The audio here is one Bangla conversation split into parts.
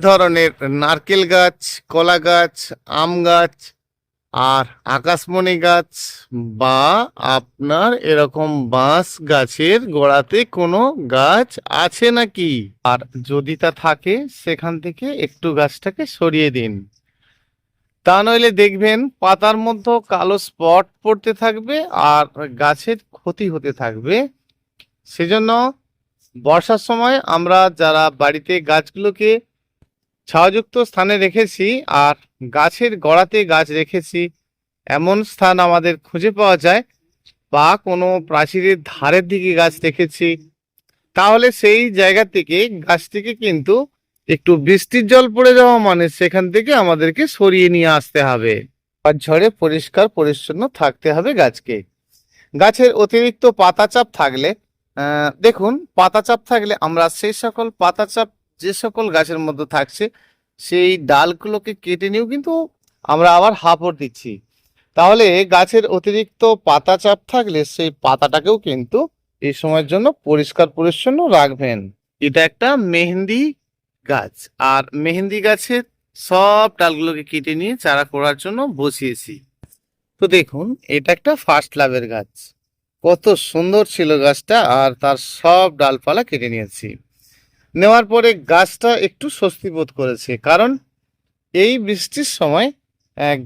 ধরনের নারকেল গাছ, কলা গাছ, আম গাছ আর আকাশমণি গাছ বা আপনার এরকম বাঁশ গাছের গোড়াতে কোনো গাছ আছে নাকি? আর যদি তা থাকে, সেখান থেকে একটু গাছটাকে সরিয়ে দিন। তা নইলে দেখবেন পাতার মধ্যে কালো স্পট পড়তে থাকবে আর গাছের ক্ষতি হতে থাকবে। সেজন্য বর্ষার সময় আমরা যারা বাড়িতে গাছগুলোকে ছায়াযুক্ত স্থানে রেখেছি আর গাছের গোড়াতে গাছ রেখেছি। এমন স্থান আমাদের খুঁজে পাওয়া যায়। বা কোনো প্রাচীরের ধারের দিকে গাছ রেখেছি তাহলে সেই জায়গা থেকে গাছটিকে কিন্তু একটু বৃষ্টির জল পড়ে যাওয়া মানে সেখান থেকে আমাদেরকে সরিয়ে নিয়ে আসতে হবে। আর ঝড়ে পরিষ্কার, পরিচ্ছন্ন থাকতে হবে গাছকে। গাছের অতিরিক্ত পাতাচাপ থাকলে দেখুন, পাতাচাপ থাকলে আমরা সেই সকল পাতাচাপ যে সকল গাছের মধ্যে থাকছে, সেই ডালগুলোকে কেটে নিয়েও কিন্তু আমরা আবার হাঁপড় দিচ্ছি। তাহলে গাছের অতিরিক্ত পাতা চাপ থাকলে সেই পাতাটাকেও কিন্তু এই সময়ের জন্য পরিষ্কার পরিচ্ছন্ন রাখবেন। এটা একটা মেহেন্দি গাছ, আর মেহেন্দি গাছের সব ডালগুলোকে কেটে নিয়ে চারা করার জন্য বসিয়েছি। তো দেখুন, এটা একটা ফার্স্ট লাভের গাছ। কত সুন্দর ছিল গাছটা, আর তার সব ডালপালা কেটে নিয়েছি। নেওয়ার পরে গাছটা একটু স্বস্তি বোধ করেছে, কারণ এই বৃষ্টির সময়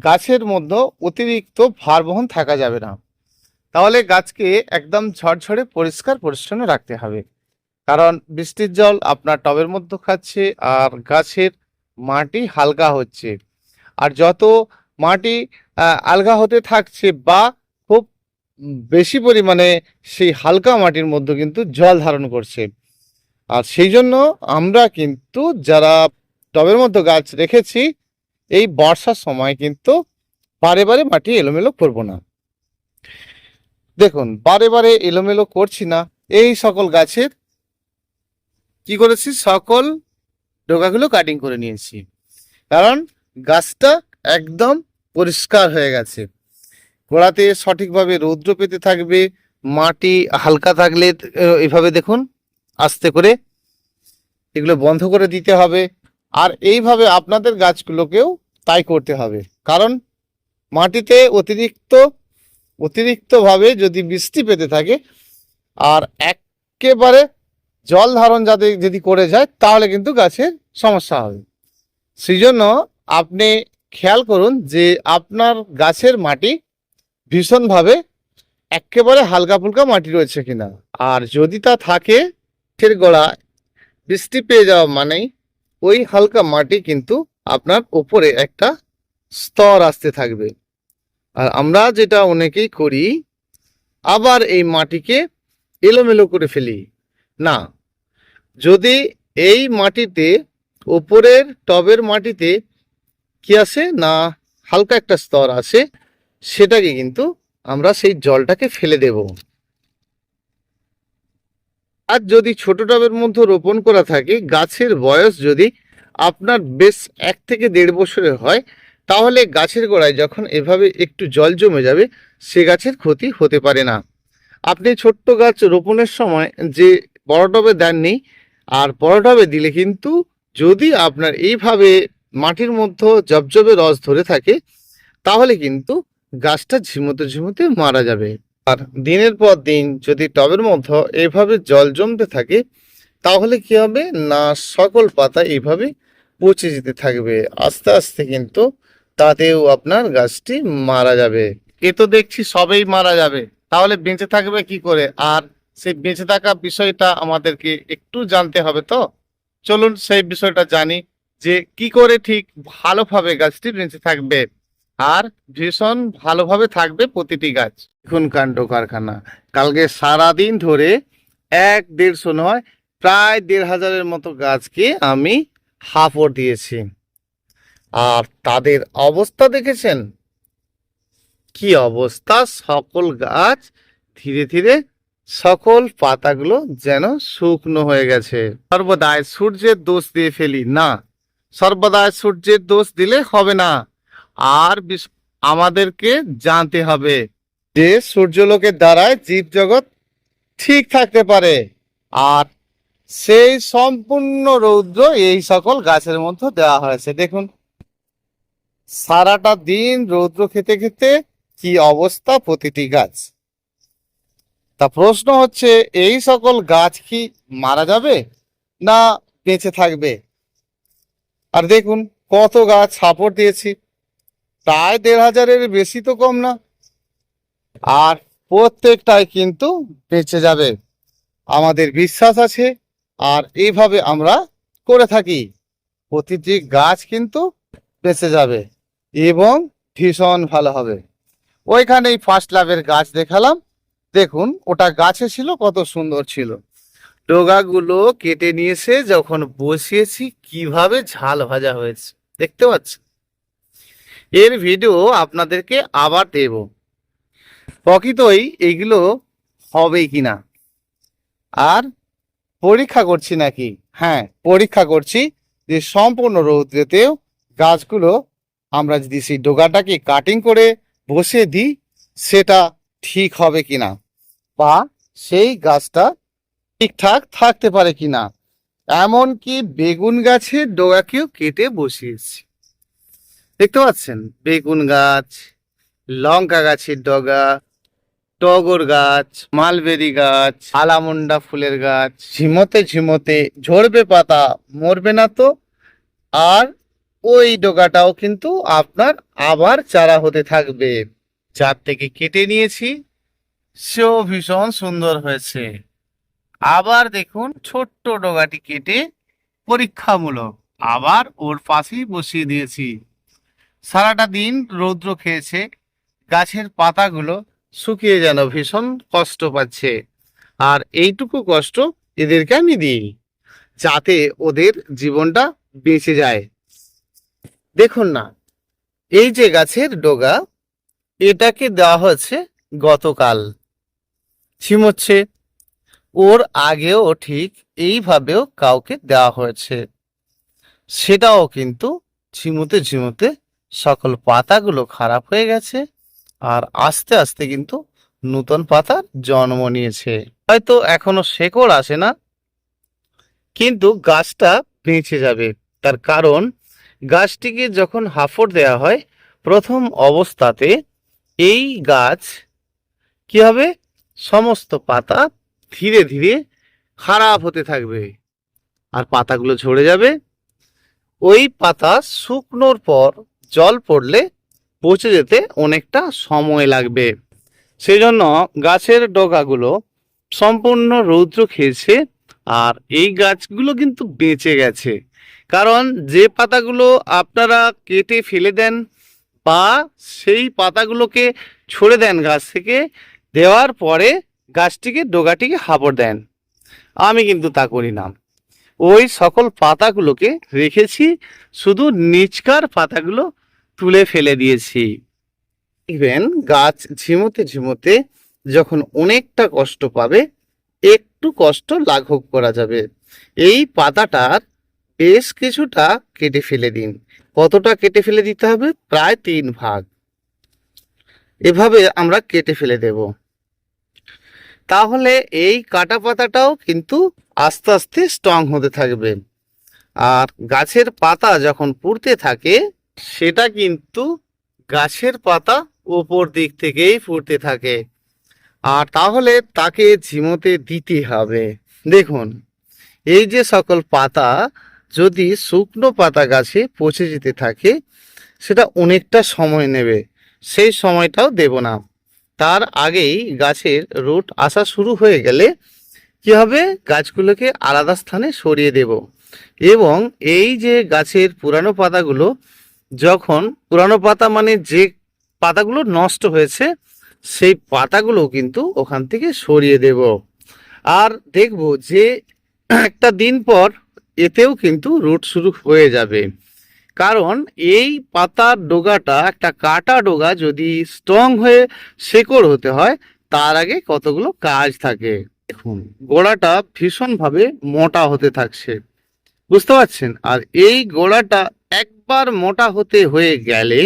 গাছের মধ্যে অতিরিক্ত ভার বহন থাকা যাবে না। তাহলে গাছকে একদম ঝরঝরে পরিষ্কার পরিচ্ছন্ন রাখতে হবে। কারণ বৃষ্টির জল আপনার টবের মধ্যে খাচ্ছে আর গাছের মাটি হালকা হচ্ছে। আর যত মাটি আলগা হতে থাকছে বা খুব বেশি পরিমাণে সেই হালকা মাটির মধ্যে কিন্তু জল ধারণ করছে। আর সেই জন্য আমরা কিন্তু যারা টবের মধ্যে গাছ রেখেছি, এই বর্ষার সময় কিন্তু বারে বারে মাটি এলোমেলো করব না। দেখুন, বারে বারে এলোমেলো করছি না। এই সকল গাছের কি করেছি? সকল ডোকাগুলো কাটিং করে নিয়েছি। কারণ গাছটা একদম পরিষ্কার হয়ে গেছে। গোড়াতে সঠিকভাবে রৌদ্র পেতে থাকবে, মাটি হালকা থাকলে এভাবে দেখুন আস্তে করে এগুলো বন্ধ করে দিতে হবে। আর এইভাবে আপনাদের গাছগুলোকেও তাই করতে হবে। কারণ মাটিতে অতিরিক্ত, অতিরিক্তভাবে যদি বৃষ্টি পেতে থাকে আর একেবারে জল ধারণ যাতে যদি করে যায়, তাহলে কিন্তু গাছের সমস্যা হবে। সেই জন্য আপনি খেয়াল করুন যে আপনার গাছের মাটি ভীষণভাবে একেবারে হালকা ফুলকা মাটি রয়েছে কিনা। আর যদি তা থাকে গাছের গোড়ায় বৃষ্টি পেয়ে যাওয়া মানেই ওই হালকা মাটি কিন্তু আপনার ওপরে একটা স্তর আসতে থাকবে। আর আমরা যেটা অনেকেই করি, আবার এই মাটিকে এলোমেলো করে ফেলি। না, যদি এই মাটিতে, ওপরের টবের মাটিতে কি আসে? না, হালকা একটা স্তর আছে সেটাকে কিন্তু আমরা সেই জলটাকে ফেলে দেব। আর যদি ছোট টবের মধ্যে রোপণ করা থাকে, গাছের বয়স যদি আপনার বেশ এক থেকে দেড় বছরের হয়, তাহলে গাছের গোড়ায় যখন এভাবে একটু জল জমে যাবে, সে গাছের ক্ষতি হতে পারে না। আপনি ছোট্ট গাছ রোপণের সময় যে বড় টবে দেননি আর বড় টবে দিলে কিন্তু যদি আপনার এইভাবে মাটির মধ্যে জবজবে রস ধরে থাকে, তাহলে কিন্তু গাছটা ঝিমোতে ঝিমোতে মারা যাবে। আর দিনের পর দিন যদি টবের মধ্যে এভাবে জল জমতে থাকে, তাহলে কি হবে? না, সকল পাতা এইভাবে পচে যেতে থাকবে। আস্তে আস্তে কিন্তু তাতেও আপনার গাছটি মারা যাবে। এ তো দেখছি সবেই মারা যাবে। তাহলে বেঁচে থাকবে কি করে? আর সেই বেঁচে থাকা বিষয়টা আমাদেরকে একটু জানতে হবে তো? চলুন সেই বিষয়টা জানি যে কি করে ঠিক ভালোভাবে গাছটি বেঁচে থাকবে। আর ভীষণ ভালোভাবে থাকবে প্রতিটি গাছ। দেখুন কাণ্ড কারখানা। কালকে সারাদিন ধরে এক দেড়শো নয়, প্রায় দেড় হাজারের মতো গাছকে আমি হাফড় দিয়েছি। আর তাদের অবস্থা দেখেছেন? কি অবস্থা? সকল গাছ ধীরে ধীরে সকল পাতাগুলো যেন শুকনো হয়ে গেছে। সর্বদাই সূর্যের দোষ দিয়ে ফেলি। না, সর্বদাই সূর্যের দোষ দিলে হবে না। আর আমাদেরকে জানতে হবে যে সূর্যলোকের দ্বারাই জীবজগৎ ঠিক থাকতে পারে। আর সেই সম্পূর্ণ রৌদ্র এই সকল গাছের মধ্যে দেওয়া হয়েছে। দেখুন, সারাটা দিন রৌদ্র খেতে খেতে কি অবস্থা প্রতিটি গাছ। তা প্রশ্ন হচ্ছে, এই সকল গাছ কি মারা যাবে না বেঁচে থাকবে? আর দেখুন, কত গাছ সাপোর্ট দিয়েছি। প্রায় দেড় হাজারের বেশি তো কম না। আর প্রত্যেকটাই কিন্তু বেঁচে যাবে। আমাদের বিশ্বাস আছে, আর এইভাবে আমরা করে থাকি। প্রতিটি গাছ কিন্তু বেঁচে যাবে এবং ভীষণ ভালো হবে। ওইখানেই ফার্স্ট লাভের গাছ দেখালাম। দেখুন, ওটা গাছে ছিল, কত সুন্দর ছিল। ডোগাগুলো কেটে নিয়েছে যখন বসিয়েছি, কীভাবে ঝাল ভাজা হয়েছে। দেখতে পাচ্ছেন? এর ভিডিও আপনাদেরকে আবার দেব। প্রকৃতই এগুলো হবে কিনা? আর পরীক্ষা করছি নাকি? হ্যাঁ পরীক্ষা করছি যে সম্পূর্ণ রৌদ্রেতেও গাছগুলো আমরা যদি সেই ডোগাটাকে কাটিং করে বসে দিই, সেটা ঠিক হবে কিনা? বা সেই গাছটা ঠিকঠাক থাকতে পারে কিনা? এমনকি বেগুন গাছের ডোগাকেও কেটে বসিয়েছি। দেখতে পাচ্ছেন? বেগুন গাছ, লঙ্কা গাছের ডগা, টগর গাছ, মালবেরি গাছ, আলামুন্ডা ফুলের গাছ, ঝিমোতে ঝিমোতে ঝরবে পাতা, মরবে না তো। আর ওই ডোগাটাও কিন্তু আপনার আবার চারা হতে থাকবে। যার থেকে কেটে নিয়েছি, সেও ভীষণ সুন্দর হয়েছে। আবার দেখুন, ছোট্ট ডোগাটি কেটে পরীক্ষামূলক আবার ওর পাশেই বসিয়ে দিয়েছি। সারাটা দিন রৌদ্র খেয়েছে, গাছের পাতাগুলো শুকিয়ে যেন ভীষণ কষ্ট পাচ্ছে। আর এইটুকু কষ্ট এদেরকে আমি দিই যাতে ওদের জীবনটা বেঁচে যায়। দেখুন না, এই যে গাছের ডোগা, এটাকে দেওয়া হয়েছে গতকাল। ছিমচ্ছে ওর আগেও ঠিক এইভাবেও কাউকে দেওয়া হয়েছে। সেটাও কিন্তু ঝিমুতে ঝিমুতে সকল পাতাগুলো খারাপ হয়ে গেছে আর আস্তে আস্তে কিন্তু নতুন পাতার জন্ম নিয়েছে। হয়তো এখনও শেকড় আসে না, কিন্তু গাছটা বেঁচে যাবে। তার কারণ, গাছটিকে যখন হাফড় দেওয়া হয়, প্রথম অবস্থাতে এই গাছ কি হবে? সমস্ত পাতা ধীরে ধীরে খারাপ হতে থাকবে আর পাতাগুলো ঝরে যাবে। ওই পাতা শুকনোর পর জল পড়লে পচে যেতে অনেকটা সময় লাগবে। সেই জন্য গাছের ডগাগুলো সম্পূর্ণ রৌদ্র খেয়েছে আর এই গাছগুলো কিন্তু বেঁচে গেছে। কারণ যে পাতাগুলো আপনারা কেটে ফেলে দেন বা সেই পাতাগুলোকে ছড়ে দেন গাছ থেকে, দেওয়ার পরে গাছটিকে, ডোগাটিকে হাবড় দেন। আমি কিন্তু তা করি না। ওই সকল পাতাগুলোকে রেখেছি, শুধু নিচকার পাতাগুলো তুলে ফেলে দিয়েছি। দেখবেন, গাছ ঝিমোতে ঝিমোতে যখন অনেকটা কষ্ট পাবে, একটু কষ্ট লাঘব করা যাবে। এই পাতাটার বেশ কিছুটা কেটে ফেলে দিন। কতটা কেটে ফেলে দিতে হবে? প্রায় তিন ভাগ। এভাবে আমরা কেটে ফেলে দেব। তাহলে এই কাটা পাতাটাও কিন্তু আস্তে আস্তে স্ট্রং হতে থাকবে। আর গাছের পাতা যখন পুড়তে থাকে, সেটা কিন্তু গাছের পাতা ওপর দিক থেকেই ফুটতে থাকে। আর তাহলে তাকে ঝিমোতে দিতে হবে। দেখুন, এই যে সকল পাতা, যদি শুকনো পাতা গাছে পচে যেতে থাকে, সেটা অনেকটা সময় নেবে। সেই সময়টাও দেব না। তার আগেই গাছের রুট আসা শুরু হয়ে গেলে কি হবে? গাছগুলোকে আলাদা স্থানে সরিয়ে দেব। এবং এই যে গাছের পুরানো পাতাগুলো, যখন পুরানো পাতা মানে যে পাতাগুলো নষ্ট হয়েছে, সেই পাতাগুলো কিন্তু ওখান থেকে সরিয়ে দেব। আর দেখব যে একটা দিন পর এতেও কিন্তু রুট শুরু হয়ে যাবে। কারণ এই পাতার ডোগাটা, একটা কাটা ডোগা যদি স্ট্রং হয়ে শেকড় হতে হয়, তার আগে কতগুলো কাজ থাকে। দেখুন, গোড়াটা ভীষণভাবে মোটা হতে থাকছে। বুঝতে পারছেন? আর এই গোড়াটা একবার মোটা হতে হয়ে গেলে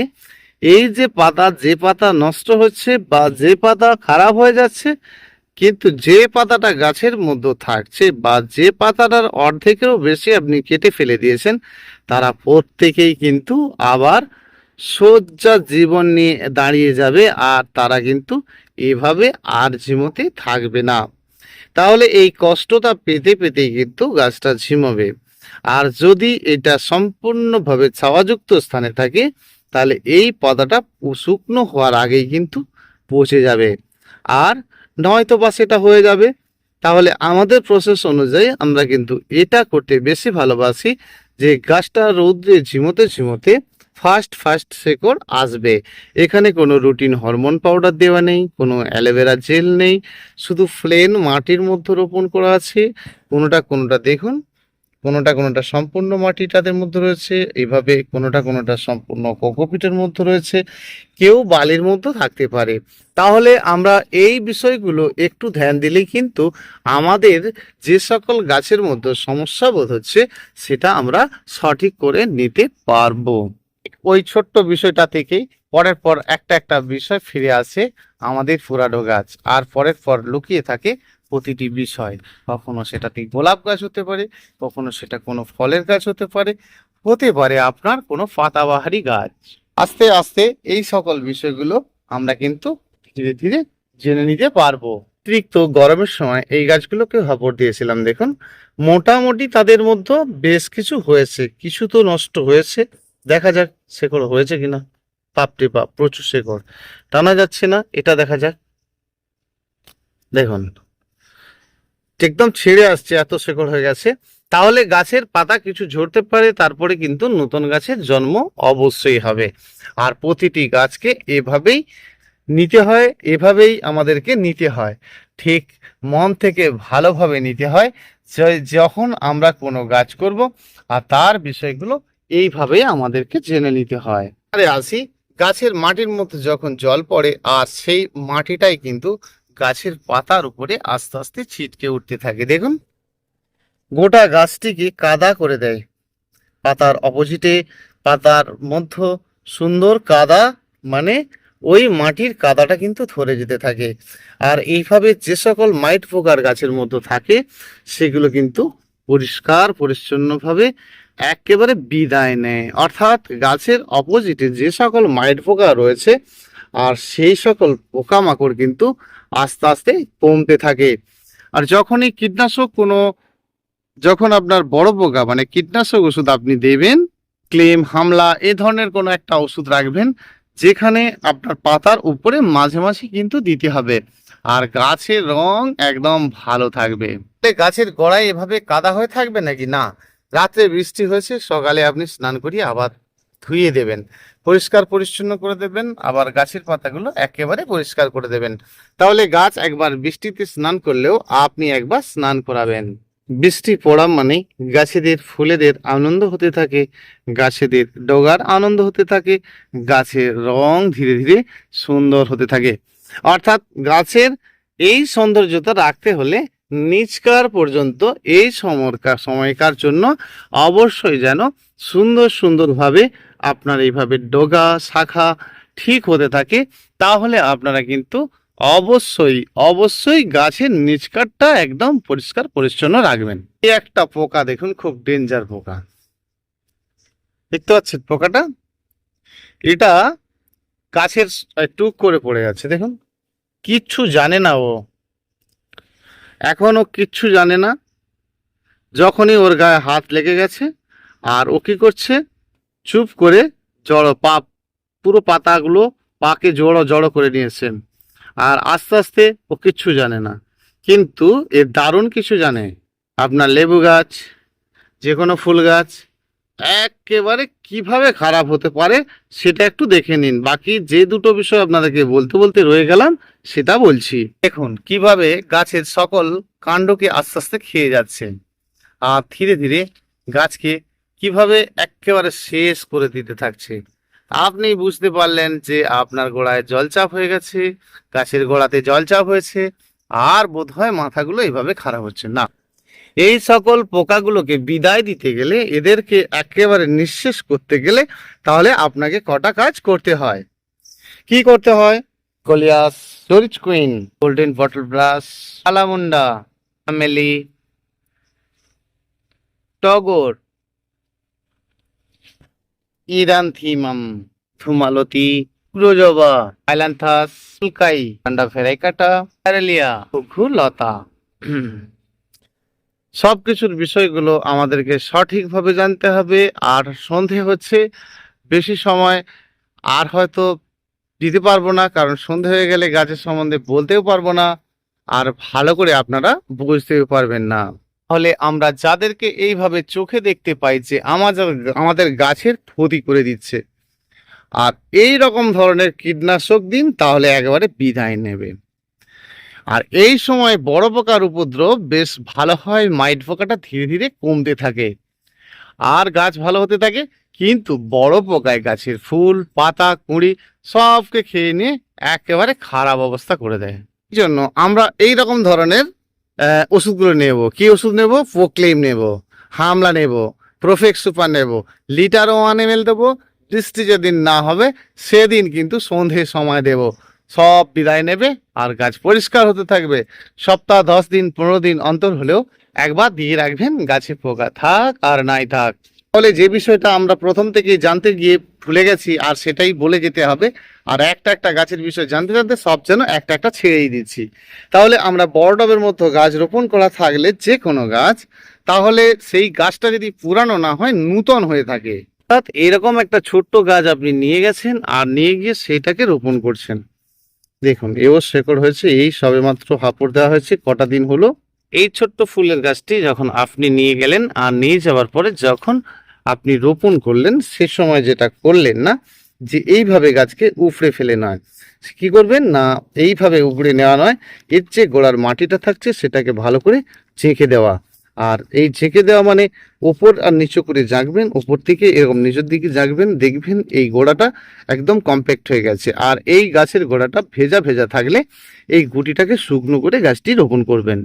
এই যে পাতা যে পাতা নষ্ট হচ্ছে বা যে পাতা খারাপ হয়ে যাচ্ছে, কিন্তু যে পাতাটা গাছের মধ্যে থাকছে বা যে পাতাটার অর্ধেকেরও বেশি আপনি কেটে ফেলে দিয়েছেন, তারা প্রত্যেকেই কিন্তু আবার সজ্জা জীবন নিয়ে দাঁড়িয়ে যাবে আর তারা কিন্তু এভাবে আর ঝিমোতে থাকবে না। তাহলে এই কষ্টটা পেতে পেতেই কিন্তু গাছটা ঝিমবে। আর যদি এটা সম্পূর্ণভাবে ছাওয়াযুক্ত স্থানে থাকে, তাহলে এই পাতাটা শুকনো হওয়ার আগেই কিন্তু পচে যাবে। আর নয়তো বা সেটা হয়ে যাবে। তাহলে আমাদের প্রসেস অনুযায়ী আমরা কিন্তু এটা করতে বেশি ভালোবাসি যে গাছটা রৌদ্রে ঝিমোতে ঝিমোতে ফার্স্ট ফার্স্ট শেকড় আসবে। এখানে কোনো রুটিন হরমোন পাউডার দেওয়া নেই, কোনো অ্যালোভেরা জেল নেই, শুধু প্লেন মাটির মধ্যে রোপণ করা আছে। কোনোটা কোনোটা দেখুন, কোনোটা কোনোটা সম্পূর্ণ মাটি তাদের মধ্যে রয়েছে এইভাবে কোনোটা কোনোটা সম্পূর্ণ কোকোপিটের মধ্যে রয়েছে। কেউ বালির মধ্যে থাকতে পারে। তাহলে আমরা এই বিষয়গুলো একটু ধ্যান দিলেই কিন্তু আমাদের যে সকল গাছের মধ্যে সমস্যা বোধ হচ্ছে, সেটা আমরা সঠিক করে নিতে পারব। ওই ছোট্ট বিষয়টা থেকেই পরের পর একটা একটা বিষয় ফিরে আসে আমাদের পুরানো গাছ। আর পরের পর লুকিয়ে থাকে প্রতিটি বিষয়। কখনো সেটাতে গোলাপ গাছ হতে পারে, কখনো সেটা কোনো ফলের গাছ হতে পারে হতে পারে আপনার কোনো পাতাবাহারি গাছ। আস্তে আস্তে এই সকল বিষয়গুলো আমরা কিন্তু ধীরে ধীরে জেনে নিতে পারব। অতিরিক্ত গরমের সময় এই গাছগুলোকে হাপড় দিয়েছিলাম দেখুন। মোটামুটি তাদের মধ্যে বেশ কিছু হয়েছে, কিছু তো নষ্ট হয়েছে। দেখা যাক শেকড় হয়েছে কিনা। পাপটি পাপ প্রচুর শেকড় টানা যাচ্ছে না, এটা দেখা যাক। দেখুন, একদম ছেড়ে আসছে, এত শেকড় হয়ে গেছে। তাহলে গাছের পাতা কিছু ঝরতে পারে, তারপরে কিন্তু নতুন গাছের জন্ম অবশ্যই হবে। আর প্রতিটি গাছকে এভাবেই নিতে হয়, এভাবেই আমাদেরকে নিতে হয়। ঠিক মন থেকে ভালোভাবে নিতে হয় যখন আমরা কোনো গাছ করব, আর তার বিষয়গুলো এইভাবেই আমাদেরকে জেনে নিতে হয়। আরে আসি, গাছের মাটির মধ্যে যখন জল পড়ে, আর সেই মাটিটাই কিন্তু গাছের পাতার উপরে আস্তে আস্তে ছিটকে উঠতে থাকে। দেখুন, গোটা গাছটিকে কাদা করে দেয়। পাতার অপোজিটে, পাতার মধ্য সুন্দর কাদা মানে ওই মাটির কাদাটা কিন্তু ধরে যেতে থাকে। আর এইভাবে যে সকল মাইট পোকার গাছের মধ্যে থাকে, সেগুলো কিন্তু পরিষ্কার, পরিচ্ছন্নভাবে একেবারে বিদায় নেয়। অর্থাৎ গাছের অপোজিটে যে সকল মাইট পোকা রয়েছে, আর সেই সকল পোকামাকড় কিন্তু আস্তে আস্তে কমতে থাকে। আর যখনই কীটনাশক কোনো, যখন আপনার বড় পোকা মানে কীটনাশক ওষুধ আপনি দেবেন, ক্লেম, হামলা, এ ধরনের কোনো একটা ওষুধ রাখবেন, যেখানে আপনার পাতার উপরে মাঝে মাঝে কিন্তু দিতে হবে। আর গাছের রং একদম ভালো থাকবে। গাছের গোড়ায় এভাবে কাদা হয়ে থাকবে নাকি? না। রাত্রে বৃষ্টি হয়েছে, সকালে আপনি স্নান করিয়ে আবার ধুয়ে দেবেন। পরিষ্কার পরিচ্ছন্ন করে দেবেন, আবার গাছের পাতাগুলো একেবারে পরিষ্কার করে দেবেন। তাহলে গাছ একবার বৃষ্টিতে স্নান করলেও আপনি একবার স্নান করাবেন। বৃষ্টি পড়া মানে গাছেদের ফুলেদের আনন্দ হতে থাকে, গাছেদের ডগার আনন্দ হতে থাকে, গাছের রং ধীরে ধীরে সুন্দর হতে থাকে। অর্থাৎ গাছের এই সৌন্দর্যতা রাখতে হলে নিচকার পর্যন্ত এই সময়কার সময়কার জন্য অবশ্যই যেন সুন্দর সুন্দরভাবে আপনার এইভাবে ডোগা, শাখা ঠিক হতে থাকে, তাহলে আপনারা কিন্তু অবশ্যই অবশ্যই গাছের নিচকারটা একদম পরিষ্কার, পরিচ্ছন্ন রাখবেন। এই একটা পোকা দেখুন, খুব ডেঞ্জার পোকা। দেখতে পাচ্ছেন পোকাটা? এটা গাছের টুক করে পড়ে যাচ্ছে দেখুন। কিচ্ছু জানে না ও। এখনও কিচ্ছু জানে না। যখনই ওর গায়ে হাত লেগে গেছে, আর ও কী করছে? চুপ করে জড়ো পা, পুরো পাতাগুলো পাকে জড়ো জড়ো করে নিয়েছেন। আর আস্তে আস্তে ও কিচ্ছু জানে না। কিন্তু এর দারুণ কিছু জানে। আপনার লেবু গাছ যে কোনো ফুল গাছ একেবারে কীভাবে খারাপ হতে পারে সেটা একটু দেখে নিন। বাকি যে দুটো বিষয় আপনাদেরকে বলতে বলতে রয়ে গেলাম, সেটা বলছি। দেখুন, কীভাবে গাছের সকল কাণ্ডকে আস্তে আস্তে খেয়ে যাচ্ছে। আর ধীরে ধীরে গাছকে কীভাবে একেবারে শেষ করে দিতে থাকছে। আপনি বুঝতে পারলেন যে আপনার গোড়ায় জলচাপ হয়ে গেছে, গাছের গোড়াতে জলচাপ হয়েছে, আর বোধহয় মাথাগুলো এইভাবে খারাপ হচ্ছে না। এই সকল পোকাগুলোকে বিদায় দিতে গেলে, এদেরকে একেবারে নিঃশেষ করতে গেলে তাহলে আপনাকে কটা কাজ করতে হয়? কি করতে হয়? কলিয়াস স্টোরেজ কুইন, গোল্ডেন বটল ব্রাশ, আলামুন্ডা, আমেলি, টগর ইরান থিমাম থুমালতি ক্রোজবা, আইলান্থাস সুলকাই পান্ডা ফেরাইকাটা প্যারেলিয়া ঘুঘু লতা সবকিছুর বিষয়গুলো আমাদেরকে সঠিকভাবে জানতে হবে। আর সন্ধে হচ্ছে, বেশি সময় আর হয়তো দিতে পারব না, কারণ সন্ধে হয়ে গেলে গাছের সম্বন্ধে বলতেও পারব না, আর ভালো করে আপনারা বুঝতেও পারবেন না। তাহলে আমরা যাদেরকে এইভাবে চোখে দেখতে পাই যে আমাদের আমাদের গাছের ক্ষতি করে দিচ্ছে, আর এই রকম ধরনের কীটনাশক দিন তাহলে একেবারে বিদায় নেবে। আর এই সময় বড় পোকার উপদ্রব বেশ ভালো হয়, মাইট পোকাটা ধীরে ধীরে কমতে থাকে। আর গাছ ভালো হতে থাকে, কিন্তু বড় পোকায় গাছের ফুল, পাতা, কুঁড়ি সবকে খেয়ে নিয়ে একেবারে খারাপ অবস্থা করে দেয়। এই জন্য আমরা এই রকম ধরনের ওষুধগুলো নেব। কি ওষুধ নেব? পোক্লেম নেব, হামলা নেব, প্রোফেক্স সুপার নেব, লিটার ওয়ান এম এল দেবো, বৃষ্টি যেদিন না হবে, সেদিন কিন্তু সন্ধে সময় দেব। সব বিদায় নেবে আর গাছ পরিষ্কার হতে থাকবে। সপ্তাহ দশ দিন, পনেরো দিন অন্তর হলেও একবার দিয়ে রাখবেন গাছে পোকা। থাক আর নাই থাক। তাহলে যে বিষয়টা আমরা প্রথম থেকে জানতে গিয়ে ভুলে গেছি আর সেটাই বলে যেতে হবে। আর একটা একটা গাছের বিষয় জানতে জানতে সব যেন একটা একটা ছেড়েই দিচ্ছি। তাহলে আমরা বড় টবের মধ্যে গাছ রোপণ করা থাকলে যে কোনো গাছ, তাহলে সেই গাছটা যদি পুরানো না হয়, নূতন হয়ে থাকে। অর্থাৎ এরকম একটা ছোট্ট গাছ আপনি নিয়ে গেছেন আর নিয়ে গিয়ে সেটাকে রোপণ করছেন। দেখুন এও শেকড় হয়েছে, এই সবেমাত্র হাঁপড় দেওয়া হয়েছে, কটা দিন হলো? এই ছোট্ট ফুলের গাছটি যখন আপনি নিয়ে গেলেন আর নিয়ে যাওয়ার পরে যখন আপনি রোপণ করলেন, সে সময় যেটা করলেন না, যে এইভাবে গাছকে উপড়ে ফেলে নয় কি করবেন? না, এইভাবে উপড়ে নেওয়া নয়, এর যে গোড়ার মাটিটা থাকছে, সেটাকে ভালো করে ঝেঁকে দেওয়া। আর এই ঝেঁকে দেওয়া মানে ওপর আর নিচু করে জাগবেন ওপর থেকে এরকম নিচের দিকে জাগবেন, দেখবেন এই গোড়াটা একদম কম্প্যাক্ট হয়ে গেছে। আর এই গাছের গোড়াটা ভেজা ভেজা থাকলে এই গুটিটাকে শুকনো করে গাছটি রোপণ করবেন।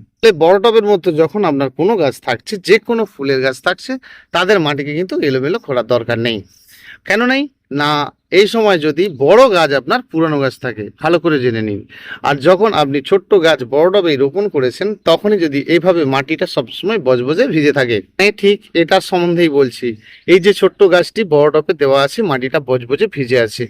বড় টবের মধ্যে যখন আপনার কোনো গাছ থাকছে যে কোনো ফুলের গাছ থাকছে, তাদের মাটিকে কিন্তু এলোমেলো করার দরকার নেই। কেন নেই? না, এই সময় যদি বড় গাছ আপনার পুরানো গাছ থাকে, ভালো করে জেনে নিন। আর যখন আপনি ছোট্ট গাছ বড় ডবে রোপণ করেছেন, তখনই যদি এইভাবে মাটিটা সবসময় বজবজে ভিজে থাকে। হ্যাঁ ঠিক, এটার সম্বন্ধেই বলছি। এই যে ছোট্ট গাছটি বড় টবে দেওয়া আছে, মাটিটা বজবজে ভিজে আছে।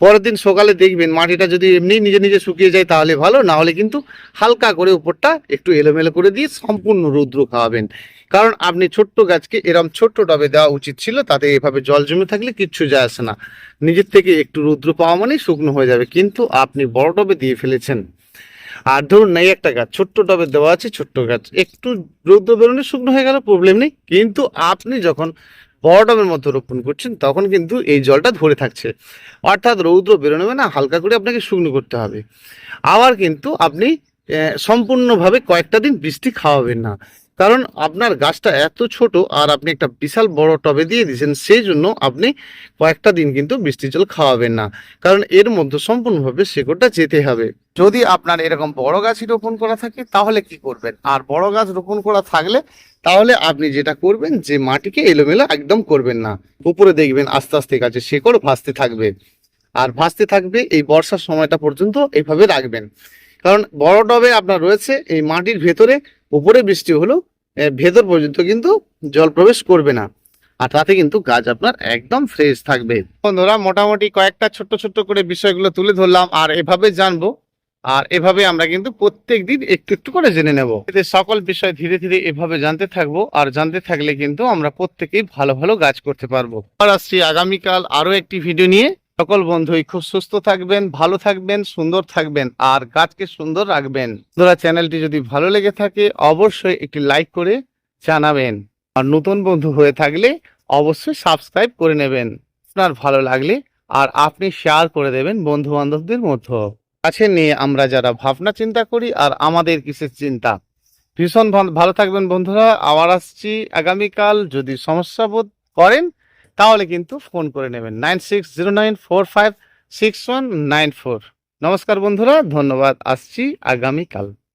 পরের দিন সকালে দেখবেন মাটিটা যদি এমনি নিজে নিজে শুকিয়ে যায় তাহলে ভালো, না হলে কিন্তু হালকা করে উপরটা একটু এলোমেলো করে দিয়ে সম্পূর্ণ রৌদ্র খাওয়াবেন। কারণ আপনি ছোট্ট গাছকে এরম ছোট্ট টবে দেওয়া উচিত ছিল, তাতে এভাবে জল জমে থাকলে কিচ্ছু যায় আসে না। নিজের থেকে একটু রৌদ্র পাওয়া মানেই শুকনো হয়ে যাবে, কিন্তু আপনি বড় টবে দিয়ে ফেলেছেন। আর ধরুন নাই একটা গাছ, ছোট্ট টবে দেওয়া আছে ছোট্ট গাছ, একটু রৌদ্র বেরোলে শুকনো হয়ে গেল প্রবলেম নেই। কিন্তু আপনি যখন বড় মতো রোপণ করছেন, তখন কিন্তু এই জলটা ধরে থাকছে। অর্থাৎ রৌদ্র বেরোনোবে না, হালকা করে আপনাকে শুকনো করতে হবে। আবার কিন্তু আপনি সম্পূর্ণভাবে কয়েকটা দিন বৃষ্টি খাওয়াবেন না। কারণ আপনার গাছটা এত ছোট আর আপনি একটা বিশাল বড় টবে দিয়ে দিয়েছেন সেই জন্য আপনি কয়েকটা দিন কিন্তু বৃষ্টি জল খাওয়াবেন না। কারণ এর মধ্যে সম্পূর্ণভাবে শেকড়টা যেতে হবে। যদি আপনার এরকম বড় গাছই রোপণ করা থাকে, তাহলে কি করবেন? আর বড় গাছ রোপণ করা থাকলে, তাহলে আপনি যেটা করবেন যে মাটিকে এলোমেলো একদম করবেন না। উপরে দেখবেন আস্তে আস্তে গাছের শেকড় ভাসতে থাকবে। আর ভাসতে থাকবে এই বর্ষার সময়টা পর্যন্ত এইভাবে রাখবেন। কারণ বড় টবে আপনার রয়েছে এই মাটির ভেতরে উপরে বৃষ্টি হলো ভেতর পর্যন্ত কিন্তু জল প্রবেশ করবে না। আর তাতে কিন্তু গাছ আপনার একদম ফ্রেশ থাকবে। বন্ধুরা, মোটামুটি কয়েকটা ছোট্ট ছোট্ট করে বিষয়গুলো তুলে ধরলাম, আর এভাবে জানব, আর এভাবে আমরা কিন্তু প্রত্যেক দিন একটু একটু করে জেনে নেব। এতে সকল বিষয় ধীরে ধীরে এভাবে জানতে থাকব, আর জানতে থাকলে কিন্তু আমরা প্রত্যেকেই ভালো ভালো গাছ করতে পারব। আর আসছি আগামীকাল আরও একটি ভিডিও নিয়ে। সকল বন্ধুই খুব সুস্থ থাকবেন, ভালো থাকবেন, সুন্দর থাকবেন আর গাছকে সুন্দর রাখবেন। বন্ধুরা, চ্যানেলটি যদি ভালো লেগে থাকে, অবশ্যই একটি লাইক করে জানাবেন। আর নতুন বন্ধু হয়ে থাকলে অবশ্যই সাবস্ক্রাইব করে নেবেন। আপনার ভালো লাগলে আর আপনি শেয়ার করে দেবেন বন্ধু বান্ধবদের মধ্যে। কাছে নিয়ে আমরা যারা ভাবনা চিন্তা করি আর আমাদের কিসের চিন্তা। ভীষণ ভালো থাকবেন বন্ধুরা। আবার আসছি আগামীকাল যদি সমস্যা বোধ করেন তাহলে কিন্তু ফোন করে নেবেন। Nine six zero nine four five six one nine four নমস্কার বন্ধুরা, ধন্যবাদ। আসছি আগামীকাল।